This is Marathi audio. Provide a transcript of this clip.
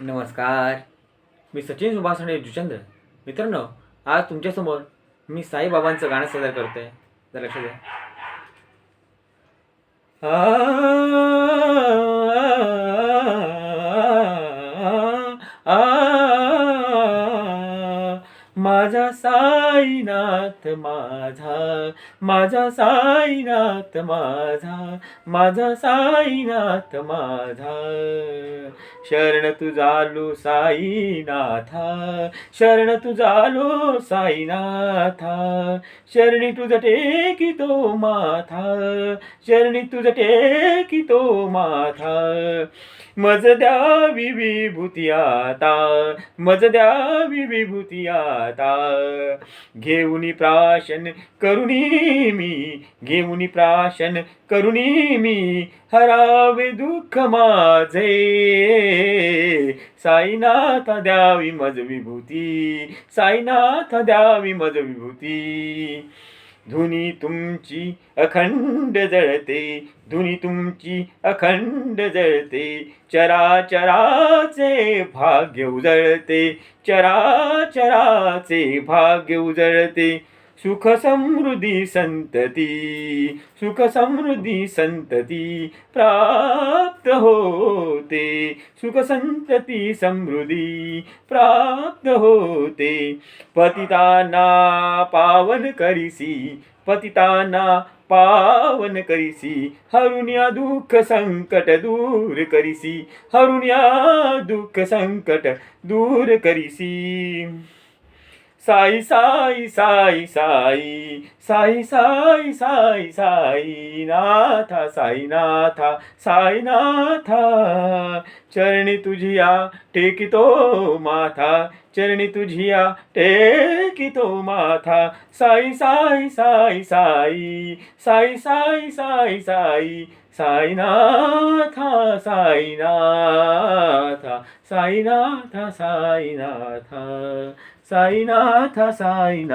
नमस्कार. मी सचिन सुभाषणे जुचंद्र. मित्रांनो आज तुमच्यासमोर मी साईबाबांचं गाणं सादर करतोय. जरा लक्ष द्या. माझा साईनाथ माझा माझा साईनाथ माझा माझा साईनाथ माझा. शरण तुझालो साईनाथा शरण तुझालो साईनाथा. शरणी तुझ टेकितो माथा शरणी तुझ टेकितो माथा. मज द्यावी विभूती आता मज द्यावी विभूती आता. घेऊनी प्राशन करुणी मी घेऊनी प्राशन करुणी मी हरावे दुःख माझे. साईनाथ द्यावी मज विभूती साईनाथ द्यावी मज विभूती. धुनी तुमची अखंड जळते धुनी तुमची अखंड जळते चराचराचे भाग्य उजळते चराचराचे भाग्य उजळते. सुख समृद्धी संतती सुख समृद्धी संतती प्राप्त होते। सुख संतती समृद्धी प्राप्त होते। पतिताना पावन करिसी पतिताना पावन करिसी हरुण्या दुःख संकट दूर करिसी हरुण्या दुःख संकट दूर करिसी। साई साई साई साई साई साई साई साई नाथा साई नाथा साई नाथा चरणी तुझिया टेकितो माथा चरणी तुझिया टेकितो माथा. साई साई साई साई साई साई साई साई साईनाथा साईनाथा साईनाथा साईनाथा साईनाथा साईनाथ.